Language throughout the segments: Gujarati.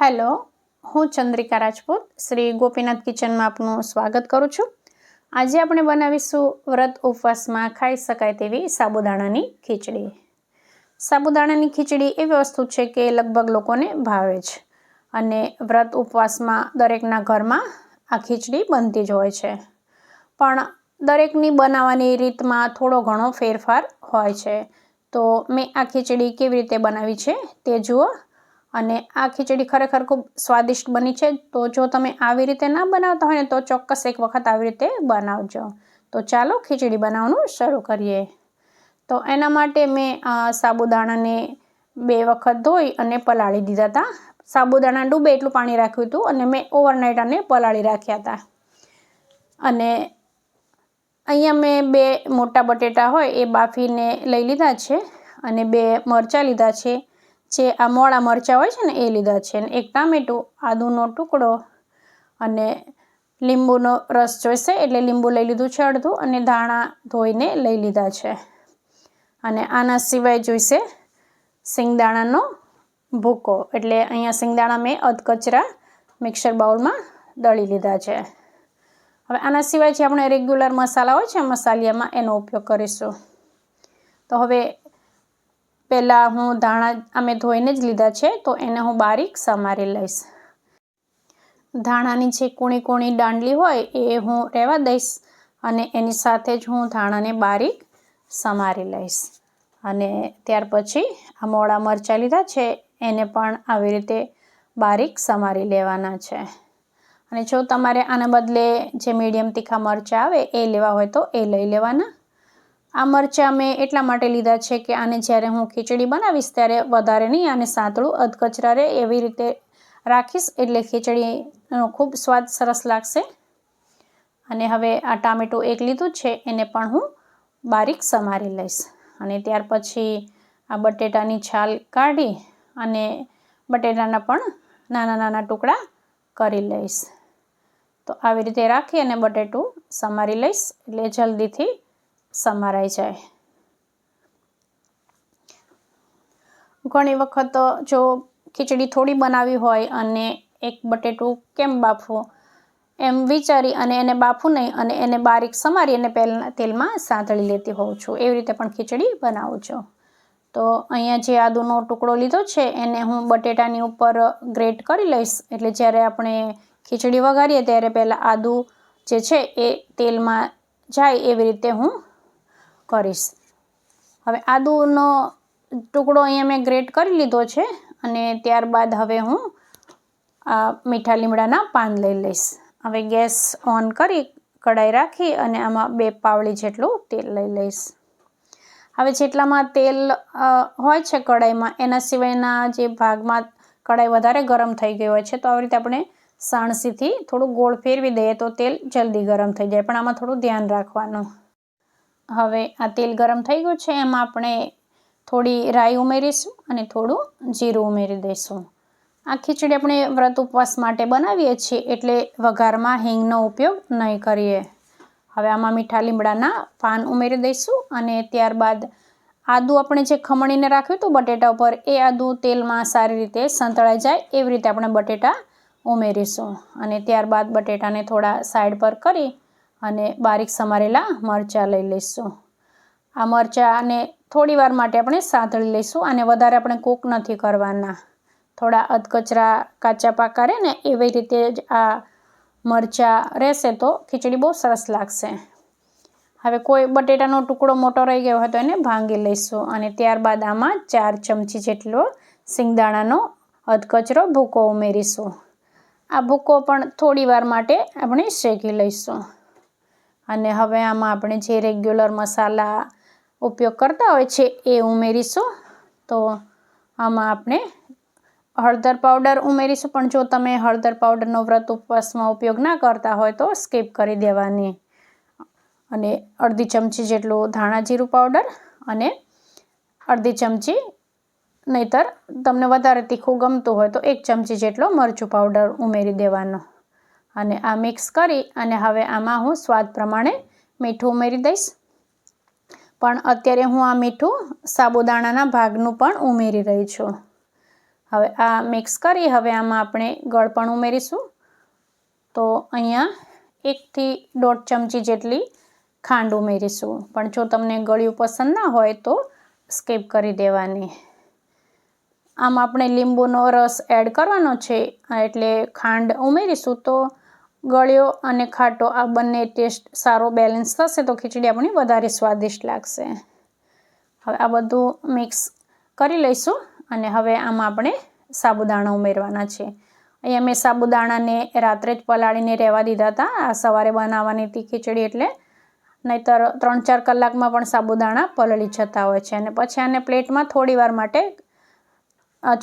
હેલો, હું ચંદ્રિકા રાજપૂત, શ્રી ગોપીનાથ કિચનમાં આપનું સ્વાગત કરું છું. આજે આપણે બનાવીશું વ્રત ઉપવાસમાં ખાઈ શકાય તેવી સાબુદાણાની ખીચડી. સાબુદાણાની ખીચડી એવી વસ્તુ છે કે લગભગ લોકોને ભાવે છે અને વ્રત ઉપવાસમાં દરેકના ઘરમાં આ ખીચડી બનતી જ હોય છે. પણ દરેકની બનાવવાની રીતમાં થોડો ઘણો ફેરફાર હોય છે. તો મેં આ ખીચડી કેવી રીતે બનાવી છે તે જુઓ. અને આ ખીચડી ખરેખર ખૂબ સ્વાદિષ્ટ બની છે. તો જો તમે આવી રીતે ના બનાવતા હોય ને, તો ચોક્કસ એક વખત આવી રીતે બનાવજો. તો ચાલો ખીચડી બનાવવાનું શરૂ કરીએ. તો એના માટે મેં સાબુદાણાને બે વખત ધોઈ અને પલાળી દીધા હતા સાબુદાણા ડૂબે એટલું પાણી રાખ્યું હતું અને મેં ઓવરનાઇટ આને પલાળી રાખ્યા હતા અને અહીંયા મેં બે મોટા બટેટા હોય એ બાફીને લઈ લીધા છે અને બે મરચાં લીધા છે. જે આ મોળા મરચાં હોય છે ને, એ લીધા છે. અને એક ટામેટું, આદુનો ટુકડો અને લીંબુનો રસ જોઈશે એટલે લીંબુ લઈ લીધું છે અડધું અને ધાણા ધોઈને લઈ લીધા છે. અને આના સિવાય જોઈશે સિંગદાણાનો ભૂકો. એટલે અહીંયા સિંગદાણા મેં અધકચરા મિક્સર બાઉલમાં દળી લીધા છે. હવે આના સિવાય જે આપણે રેગ્યુલર મસાલા હોય છે, મસાલિયામાં એનો ઉપયોગ કરીશું. તો હવે પહેલાં હું ધાણા અમે ધોઈને જ લીધા છે, તો એને હું બારીક સમારી લઈશ. ધાણાની જે કૂણી કૂણી દાંડલી હોય એ હું રહેવા દઈશ અને એની સાથે જ હું ધાણાને બારીક સમારી લઈશ. અને ત્યાર પછી આ મોડા મરચાં લીધા છે, એને પણ આવી રીતે બારીક સમારી લેવાના છે. અને જો તમારે આના બદલે જે મીડિયમ તીખા મરચાં આવે એ લેવા હોય તો એ લઈ લેવાના. આ મરચાં મેં એટલા માટે લીધા છે કે આને જ્યારે હું ખીચડી બનાવીશ ત્યારે વધારે નહીં, આને સાંતળું અધકચરા રહે એવી રીતે રાખીશ એટલે ખીચડીનો ખૂબ સ્વાદ સરસ લાગશે. અને હવે આ ટામેટું એક લીધું છે, એને પણ હું બારીક સમારી લઈશ. અને ત્યાર પછી આ બટેટાની છાલ કાઢી અને બટેટાના પણ નાના નાના ટુકડા કરી લઈશ. તો આવી રીતે રાખી અને બટેટું સમારી લઈશ એટલે જલ્દીથી સમારાઈ જાય. ઘણી વખત જો ખીચડી થોડી બનાવી હોય અને એક બટેટું કેમ બાફવું, એમ વિચારી અને એને બાફું નહીં અને એને બારીક સમારી અને પહેલાં તેલમાં સાંતળી લેતી હોઉં છું. એવી રીતે પણ ખીચડી બનાવું છું. તો અહીંયા જે આદુનો ટુકડો લીધો છે એને હું બટેટાની ઉપર ગ્રેટ કરી લઈશ. એટલે જ્યારે આપણે ખીચડી વઘારીએ ત્યારે પહેલાં આદુ જે છે એ તેલમાં જાય એવી રીતે હું કરીશ. હવે આદુનો ટુકડો અહીંયા મેં ગ્રેટ કરી લીધો છે અને ત્યારબાદ હવે હું આ મીઠા લીમડાના પાન લઈ લઈશ. હવે ગેસ ઓન કરી કઢાઈ રાખી અને આમાં બે પાવળી જેટલું તેલ લઈ લઈશ. હવે જેટલામાં તેલ હોય છે કઢાઈમાં, એના સિવાયના જે ભાગમાં કઢાઈ વધારે ગરમ થઈ ગઈ હોય છે, તો આવી રીતે આપણે સાણસીથી થોડું ગોળ ફેરવી દઈએ તો તેલ જલ્દી ગરમ થઈ જાય. પણ આમાં થોડું ધ્યાન રાખવાનું. હવે આ તેલ ગરમ થઈ ગયું છે, એમાં આપણે થોડી રાઈ ઉમેરીશું અને થોડું જીરું ઉમેરી દઈશું. આ ખીચડી આપણે વ્રત ઉપવાસ માટે બનાવીએ છીએ, એટલે વઘારમાં હિંગનો ઉપયોગ નહીં કરીએ. હવે આમાં મીઠા લીમડાના પાન ઉમેરી દઈશું અને ત્યારબાદ આદું આપણે જે ખમણીને રાખ્યું હતું બટેટા ઉપર, એ આદું તેલમાં સારી રીતે સંતળાઈ જાય એવી રીતે આપણે બટેટા ઉમેરીશું. અને ત્યારબાદ બટેટાને થોડા સાઈડ પર કરી અને બારીક સમારેલા મરચાં લઈ લઈશું. આ મરચાંને થોડી વાર માટે આપણે સાંતળી લઈશું અને વધારે આપણે કૂક નથી કરવાના. થોડા અધકચરા કાચા પાકા રહે ને એવી રીતે જ આ મરચાં રહેશે તો ખીચડી બહુ સરસ લાગશે. હવે કોઈ બટેટાનો ટુકડો મોટો રહી ગયો હોય તો એને ભાંગી લઈશું અને ત્યારબાદ આમાં ચાર ચમચી જેટલો સિંગદાણાનો અધકચરો ભૂકો ઉમેરીશું. આ ભૂકો પણ થોડી વાર માટે આપણે શેકી લઈશું. અને હવે આમાં આપણે જે રેગ્યુલર મસાલા ઉપયોગ કરતા હોય છે એ ઉમેરીશું. તો આમાં આપણે હળદર પાવડર ઉમેરીશું, પણ જો તમે હળદર પાવડરનો વ્રત ઉપવાસમાં ઉપયોગ ના કરતા હોય તો સ્કીપ કરી દેવાની. અને અડધી ચમચી જેટલું ધાણા જીરું પાવડર અને અડધી ચમચી નહીતર તમને વધારે તીખું ગમતું હોય તો એક ચમચી જેટલો મરચું પાવડર ઉમેરી દેવાનો. અને આ મિક્સ કરી અને હવે આમાં હું સ્વાદ પ્રમાણે મીઠું ઉમેરી દઈશ. પણ અત્યારે હું આ મીઠું સાબુદાણાના ભાગનું પણ ઉમેરી રહી છું. હવે આ મિક્સ કરી હવે આમાં આપણે ગળ પણ ઉમેરીશું. તો અહીંયા એકથી દોઢ ચમચી જેટલી ખાંડ ઉમેરીશું. પણ જો તમને ગળ્યું પસંદ ના હોય તો સ્કીપ કરી દેવાની. આમ આપણે લીંબુનો રસ એડ કરવાનો છે, એટલે ખાંડ ઉમેરીશું તો ગળ્યો અને ખાટો. આ બંને ટેસ્ટ સારો બેલેન્સ થશે તો ખીચડી આપણી વધારે સ્વાદિષ્ટ લાગશે. હવે આ બધું મિક્સ કરી લઈશું અને હવે આમાં આપણે સાબુદાણા ઉમેરવાના છે. અહીંયા મેં સાબુદાણાને રાત્રે જ પલાળીને રહેવા દીધા હતા. આ સવારે બનાવવાની હતી ખીચડી એટલે નહીંતર ત્રણ ચાર કલાકમાં પણ સાબુદાણા પલળી જતા હોય છે અને પછી આને પ્લેટમાં થોડી વાર માટે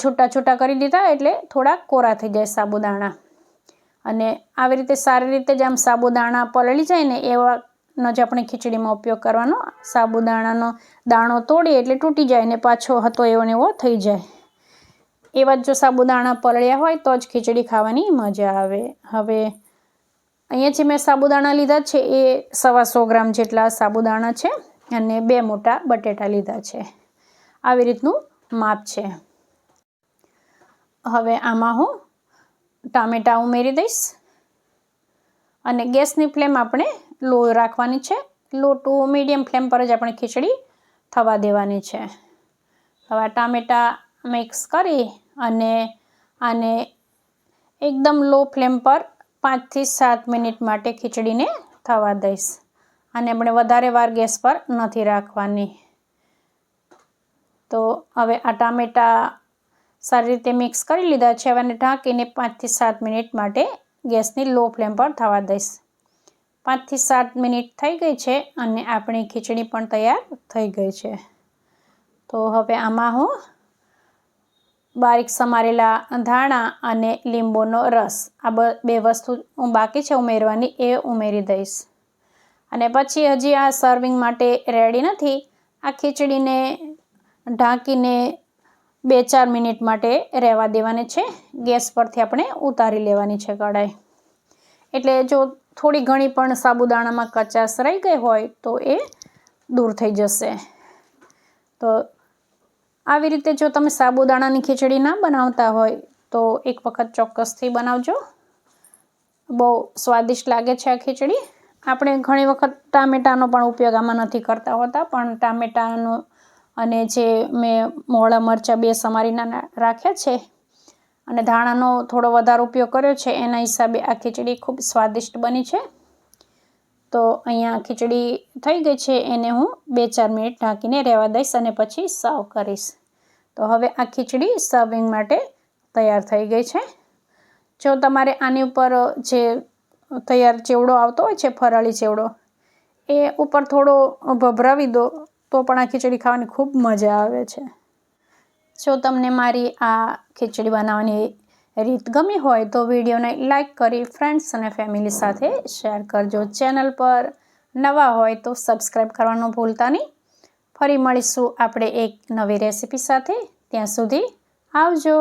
છૂટા છૂટા કરી દીધા એટલે થોડા કોરા થઈ જાય સાબુદાણા. અને આવી રીતે સારી રીતે જ આમ સાબુદાણા પલળી જાય ને એવાનો જ આપણે ખીચડીમાં ઉપયોગ કરવાનો. સાબુદાણાનો દાણો તોડીએ એટલે તૂટી જાય ને પાછો હતો એવો ને એવો થઈ જાય. એવા જ જો સાબુદાણા પલળ્યા હોય તો જ ખીચડી ખાવાની મજા આવે. હવે અહીંયા જે મેં સાબુદાણા લીધા છે એ સવા સો ગ્રામ જેટલા સાબુદાણા છે અને બે મોટા બટેટા લીધા છે. આવી રીતનું માપ છે. હવે આમાં હું ટામેટાં ઉમેરી દઈશ. અને ગેસની ફ્લેમ આપણે લો રાખવાની છે. લો ટુ મીડિયમ ફ્લેમ પર જ આપણે ખીચડી થવા દેવાની છે. હવે ટામેટાં મિક્સ કરી અને આને એકદમ લો ફ્લેમ પર પાંચથી સાત મિનિટ માટે ખીચડીને થવા દઈશ. અને આપણે વધારે વાર ગેસ પર નથી રાખવાની. તો હવે આ ટામેટાં સારી રીતે મિક્સ કરી લીધા છે. હવે ઢાંકીને પાંચથી સાત મિનિટ માટે ગેસની લો ફ્લેમ પર થવા દઈશ. પાંચથી સાત મિનિટ થઈ ગઈ છે અને આપણી ખીચડી પણ તૈયાર થઈ ગઈ છે. તો હવે આમાં હું બારીક સમારેલા ધાણા અને લીંબુનો રસ, આ બે વસ્તુ હું બાકી છે ઉમેરવાની એ ઉમેરી દઈશ. અને પછી હજી આ સર્વિંગ માટે રેડી નથી. આ ખીચડીને ઢાંકીને બે ચાર મિનિટ માટે રહેવા દેવાની છે. ગેસ પરથી આપણે ઉતારી લેવાની છે કઢાઈ. એટલે જો થોડી ઘણી પણ સાબુદાણામાં કચાશ રહી ગઈ હોય તો એ દૂર થઈ જશે. તો આવી રીતે જો તમે સાબુદાણાની ખીચડી ના બનાવતા હોય તો એક વખત ચોક્કસથી બનાવજો. બહુ સ્વાદિષ્ટ લાગે છે આ ખીચડી. આપણે ઘણી વખત ટામેટાનો પણ ઉપયોગ આમાં નથી કરતા હોતા, પણ ટામેટાનો અને જે મેં મોળા મરચાં બે સમારીના રાખ્યા છે અને ધાણાનો થોડો વધારે ઉપયોગ કર્યો છે, એના હિસાબે આ ખીચડી ખૂબ સ્વાદિષ્ટ બની છે. તો અહીંયા ખીચડી થઈ ગઈ છે, એને હું બે ચાર મિનિટ ઢાંકીને રહેવા દઈશ અને પછી સર્વ કરીશ. તો હવે આ ખીચડી સર્વિંગ માટે તૈયાર થઈ ગઈ છે. જો તમારે આની ઉપર જે તૈયાર ચેવડો આવતો હોય છે, ફરાળી ચેવડો, એ ઉપર થોડો ભભરાવી દો તો પણ આ ખીચડી ખાવાની ખૂબ મજા આવે છે. જો તમને મારી આ ખીચડી બનાવવાની રીત ગમી હોય તો વિડીયોને લાઇક કરી ફ્રેન્ડ્સ અને ફેમિલી સાથે શેર કરજો. ચેનલ પર નવા હોય તો સબસ્ક્રાઈબ કરવાનું ભૂલતા નહીં. ફરી મળીશું આપણે એક નવી રેસીપી સાથે. ત્યાં સુધી આવજો.